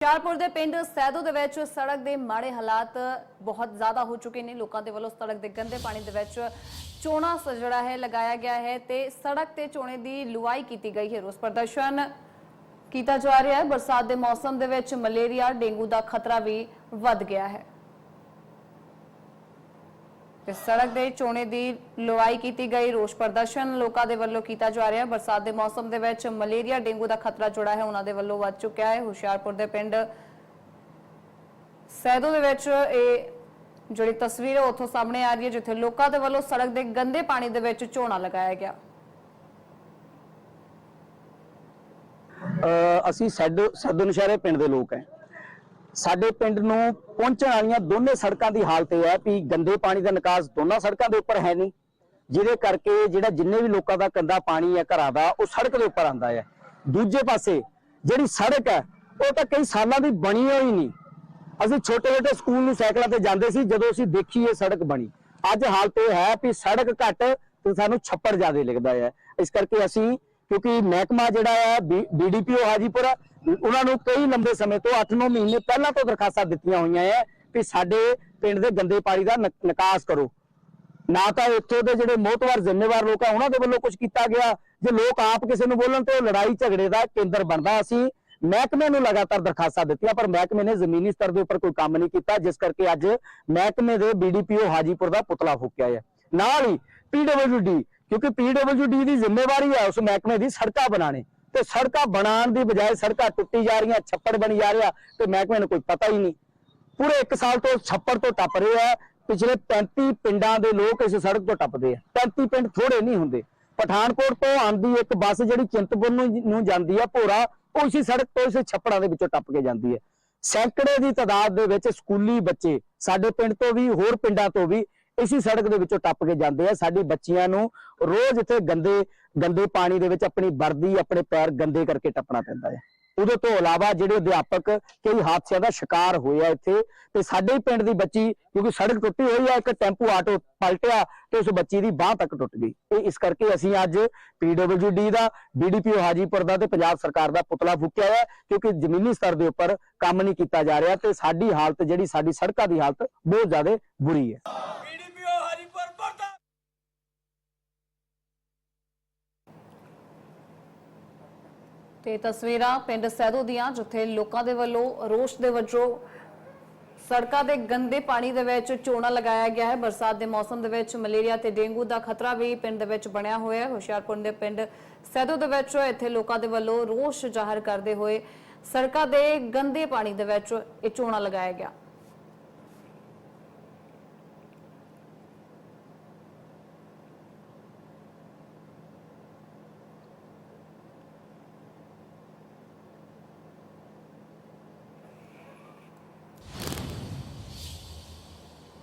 ਹੁਸ਼ਿਆਰਪੁਰ ਦੇ ਪਿੰਡ ਸੈਦੋ ਦੇ ਵਿੱਚ ਸੜਕ ਦੇ ਮਾੜੇ ਹਾਲਾਤ ਬਹੁਤ ਜ਼ਿਆਦਾ ਹੋ ਚੁੱਕੇ ਨੇ। ਲੋਕਾਂ ਦੇ ਵੱਲੋਂ ਸੜਕ ਦੇ ਗੰਦੇ ਪਾਣੀ ਦੇ ਵਿੱਚ ਚੋਣਾ ਸਜੜਾ ਹੈ, ਲਗਾਇਆ ਗਿਆ ਹੈ ਤੇ ਸੜਕ ਤੇ ਚੋਣੇ ਦੀ ਲੁਆਈ ਕੀਤੀ ਗਈ ਹੈ। ਰੋਸ ਪ੍ਰਦਰਸ਼ਨ ਕੀਤਾ ਜਾ ਰਿਹਾ ਹੈ। ਬਰਸਾਤ ਦੇ ਮੌਸਮ ਦੇ ਵਿੱਚ ਮਲੇਰੀਆ, ਡੇਂਗੂ ਦਾ ਖਤਰਾ ਵੀ ਵੱਧ ਗਿਆ ਹੈ। ਤੇ ਸੜਕ ਦੇ ਚੋਣੇ ਦੀ ਲੁਆਈ ਕੀਤੀ ਗਈ। ਰੋਸ ਪ੍ਰਦਰਸ਼ਨ ਲੋਕਾਂ ਦੇ ਵੱਲੋਂ ਕੀਤਾ ਜਾ ਰਿਹਾ। ਬਰਸਾਤ ਦੇ ਮੌਸਮ ਦੇ ਵਿੱਚ ਮਲੇਰੀਆ, ਡੇਂਗੂ ਦਾ ਖਤਰਾ ਜੁੜਾ ਹੈ, ਉਹਨਾਂ ਦੇ ਵੱਲੋਂ ਵੱਧ ਚੁੱਕਿਆ ਹੈ। ਹੁਸ਼ਿਆਰਪੁਰ ਦੇ ਪਿੰਡ ਸੈਦੋ ਦੇ ਵਿੱਚ ਇਹ ਜਿਹੜੀ ਤਸਵੀਰ ਹੈ, ਉੱਥੋਂ ਸਾਹਮਣੇ ਆ ਰਹੀ ਹੈ, ਜਿੱਥੇ ਲੋਕਾਂ ਦੇ ਵੱਲੋਂ ਸੜਕ ਦੇ ਗੰਦੇ ਪਾਣੀ ਦੇ ਵਿੱਚ ਝੋਨਾ ਲਗਾਇਆ ਗਿਆ। ਅਸੀਂ ਸੈਦ ਸੈਦੋ ਨਸ਼ਹਿਰੇ ਪਿੰਡ ਦੇ ਲੋਕ ਹੈ। ਸਾਡੇ ਪਿੰਡ ਨੂੰ ਪਹੁੰਚਣ ਵਾਲੀਆਂ ਦੋਨੇ ਸੜਕਾਂ ਦੀ ਹਾਲਤ ਇਹ ਹੈ ਵੀ ਗੰਦੇ ਪਾਣੀ ਦਾ ਨਿਕਾਸ ਦੋਨਾਂ ਸੜਕਾਂ ਦੇ ਉੱਪਰ ਹੈ ਨਹੀਂ, ਜਿਹਦੇ ਕਰਕੇ ਜਿਹੜਾ ਜਿੰਨੇ ਵੀ ਲੋਕਾਂ ਦਾ ਗੰਦਾ ਪਾਣੀ ਹੈ ਘਰਾਂ ਦਾ, ਉਹ ਸੜਕ ਦੇ ਉੱਪਰ ਆਂਦਾ ਹੈ। ਦੂਜੇ ਪਾਸੇ ਜਿਹੜੀ ਸੜਕ ਹੈ, ਉਹ ਤਾਂ ਕਈ ਸਾਲਾਂ ਦੀ ਬਣੀ ਹੋਈ ਨਹੀਂ। ਅਸੀਂ ਛੋਟੇ ਛੋਟੇ ਸਕੂਲ ਨੂੰ ਸਾਈਕਲਾਂ ਤੇ ਜਾਂਦੇ ਸੀ, ਜਦੋਂ ਅਸੀਂ ਦੇਖੀ ਇਹ ਸੜਕ ਬਣੀ। ਅੱਜ ਹਾਲਤ ਇਹ ਹੈ ਵੀ ਸੜਕ ਘੱਟ ਤੇ ਸਾਨੂੰ ਛੱਪੜ ਜ਼ਿਆਦਾ ਲੱਗਦਾ ਹੈ। ਇਸ ਕਰਕੇ ਅਸੀਂ ਕਿਉਂਕਿ ਮਹਿਕਮਾ ਜਿਹੜਾ ਹੈ ਬੀਡੀਪੀਓ ਹਾਜੀਪੁਰ, ਉਹਨਾਂ ਨੂੰ ਕਈ ਲੰਬੇ ਸਮੇਂ ਤੋਂ 8-9 ਮਹੀਨੇ ਪਹਿਲਾਂ ਤੋਂ ਦਰਖਾਸਤਾਂ ਦਿੱਤੀਆਂ ਹੋਈਆਂ ਹੈ ਵੀ ਸਾਡੇ ਪਿੰਡ ਦੇ ਗੰਦੇ ਪਾਣੀ ਦਾ ਨਿਕਾਸ ਕਰੋ। ਨਾ ਤਾਂ ਇੱਥੋਂ ਦੇ ਜਿਹੜੇ ਮੋਹਤਵਾਰ, ਜ਼ਿੰਮੇਵਾਰ ਲੋਕ ਆ, ਉਹਨਾਂ ਦੇ ਵੱਲੋਂ ਕੁਝ ਕੀਤਾ ਗਿਆ। ਜੇ ਲੋਕ ਆਪ ਕਿਸੇ ਨੂੰ ਬੋਲਣ ਤੇ ਲੜਾਈ ਝਗੜੇ ਦਾ ਕੇਂਦਰ ਬਣਦਾ, ਅਸੀਂ ਮਹਿਕਮੇ ਨੂੰ ਲਗਾਤਾਰ ਦਰਖਾਸਤਾਂ ਦਿੱਤੀਆਂ, ਪਰ ਮਹਿਕਮੇ ਨੇ ਜ਼ਮੀਨੀ ਸਤਰ ਦੇ ਉੱਪਰ ਕੋਈ ਕੰਮ ਨਹੀਂ ਕੀਤਾ, ਜਿਸ ਕਰਕੇ ਅੱਜ ਮਹਿਕਮੇ ਦੇ ਬੀਡੀਪੀਓ ਹਾਜੀਪੁਰ ਦਾ ਪੁਤਲਾ ਫੂਕਿਆ ਹੈ ਨਾਲ ਹੀ ਪੀਡਬਲਯੂਡੀ ਕਿਉਂਕਿ ਪੀਡਬਲਯੂਡੀ ਦੀ ਜ਼ਿੰਮੇਵਾਰੀ ਹੈ ਉਸ ਮਹਿਕਮੇ ਦੀ ਸੜਕਾਂ ਬਣਾਣੇ ਤੇ ਸੜਕਾਂ ਬਣਾਉਣ ਦੀ ਬਜਾਏ ਸੜਕਾਂ ਟੁੱਟੀ ਜਾ ਰਹੀਆਂ, ਛੱਪੜ ਬਣੀ ਜਾ ਰਿਹਾ ਤੇ ਮਹਿਕਮੇ ਨੂੰ ਕੋਈ ਪਤਾ ਹੀ ਨਹੀਂ। ਪੂਰੇ 1 ਸਾਲ ਤੋਂ ਛੱਪੜ ਤੋਂ ਟੱਪ ਰਹੇ ਆ। ਪਿਛਲੇ 35 ਪਿੰਡਾਂ ਦੇ ਲੋਕ ਇਸ ਸੜਕ ਤੋਂ ਟੱਪਦੇ ਆ। 35 ਪਿੰਡ ਥੋੜੇ ਨਹੀਂ ਹੁੰਦੇ। ਪਠਾਨਕੋਟ ਤੋਂ ਆਂਦੀ ਇੱਕ ਬੱਸ ਜਿਹੜੀ ਚਿੰਤਪੁਰ ਨੂੰ ਜਾਂਦੀ ਆ, ਭੋਰਾ, ਉਹ ਸੜਕ ਤੋਂ ਇਸੇ ਛੱਪੜਾਂ ਦੇ ਵਿੱਚੋਂ ਟੱਪ ਕੇ ਜਾਂਦੀ ਹੈ। ਸੈਂਕੜੇ ਦੀ ਤਾਦਾਦ ਦੇ ਵਿੱਚ ਸਕੂਲੀ ਬੱਚੇ ਸਾਡੇ ਪਿੰਡ ਤੋਂ ਵੀ, ਹੋਰ ਪਿੰਡਾਂ ਤੋਂ ਵੀ ਇਸੇ ਸੜਕ ਦੇ ਵਿੱਚੋਂ ਟੱਪ ਕੇ ਜਾਂਦੇ ਆ। ਸਾਡੀ ਬੱਚੀਆਂ ਨੂੰ ਰੋਜ਼ ਇੱਥੇ ਗੰਦੇ ਗੰਦੇ ਪਾਣੀ ਦੇ ਵਿੱਚ ਆਪਣੀ ਵਰਦੀ, ਆਪਣੇ ਪੈਰ ਗੰਦੇ ਕਰਕੇ ਟੱਪਣਾ ਪੈਂਦਾ ਹੈ ਉਹਦੇ ਤੋਂ ਇਲਾਵਾ ਜਿਹੜੇ ਅਧਿਆਪਕ ਕਈ ਹਾਦਸਿਆਂ ਦਾ ਸ਼ਿਕਾਰ ਹੋਏ ਇੱਥੇ, ਤੇ ਸਾਡੇ ਪਿੰਡ ਦੀ ਬੱਚੀ, ਕਿਉਂਕਿ ਸੜਕ ਟੁੱਟੀ ਹੋਈ ਆ, ਇੱਕ ਟੈਂਪੂ ਆਟੋ ਪਲਟਿਆ ਤੇ ਉਸ ਬੱਚੀ ਦੀ ਬਾਹ ਤੱਕ ਟੁੱਟ ਗਈ। ਇਹ ਇਸ ਕਰਕੇ ਅਸੀਂ ਅੱਜ ਪੀਡਬਲਯੂਡੀ ਦਾ ਬੀਡੀਪੀਓ ਹਾਜੀਪੁਰ ਦਾ ਤੇ ਪੰਜਾਬ ਸਰਕਾਰ ਦਾ ਪੁਤਲਾ ਫੂਕਿਆ ਹੈ ਕਿਉਂਕਿ ਜ਼ਮੀਨੀ ਸਤਰ ਦੇ ਉੱਪਰ ਕੰਮ ਨਹੀਂ ਕੀਤਾ ਜਾ ਰਿਹਾ ਤੇ ਸਾਡੀ ਹਾਲਤ ਜਿਹੜੀ ਸਾਡੀ ਸੜਕਾਂ ਦੀ ਹਾਲਤ ਬਹੁਤ ਜ਼ਿਆਦਾ ਬੁਰੀ ਹੈ। ਤੇ ਤਸਵੀਰਾਂ ਪਿੰਡ ਸੈਦੋ ਦੀਆਂ, ਜਿੱਥੇ ਲੋਕਾਂ ਦੇ ਵੱਲੋਂ ਰੋਸ਼ ਦੇ ਵਜੋਂ ਸੜਕਾਂ ਦੇ ਗੰਦੇ ਪਾਣੀ ਦੇ ਵਿੱਚ ਚੋਣਾ ਲਗਾਇਆ ਗਿਆ ਹੈ। ਬਰਸਾਤ ਦੇ ਮੌਸਮ ਦੇ ਵਿੱਚ ਮਲੇਰੀਆ ਤੇ ਡੇਂਗੂ ਦਾ ਖਤਰਾ ਵੀ ਪਿੰਡ ਦੇ ਵਿੱਚ ਬਣਿਆ ਹੋਇਆ ਹੈ। ਹੁਸ਼ਿਆਰਪੁਰ ਦੇ ਪਿੰਡ ਸੈਦੋ ਦੇ ਵਿੱਚ ਇੱਥੇ ਲੋਕਾਂ ਦੇ ਵੱਲੋਂ ਰੋਸ਼ ਜ਼ਾਹਰ ਕਰਦੇ ਹੋਏ ਸੜਕਾਂ ਦੇ ਗੰਦੇ ਪਾਣੀ ਦੇ ਵਿੱਚ ਇਹ ਚੋਣਾ ਲਗਾਇਆ ਗਿਆ।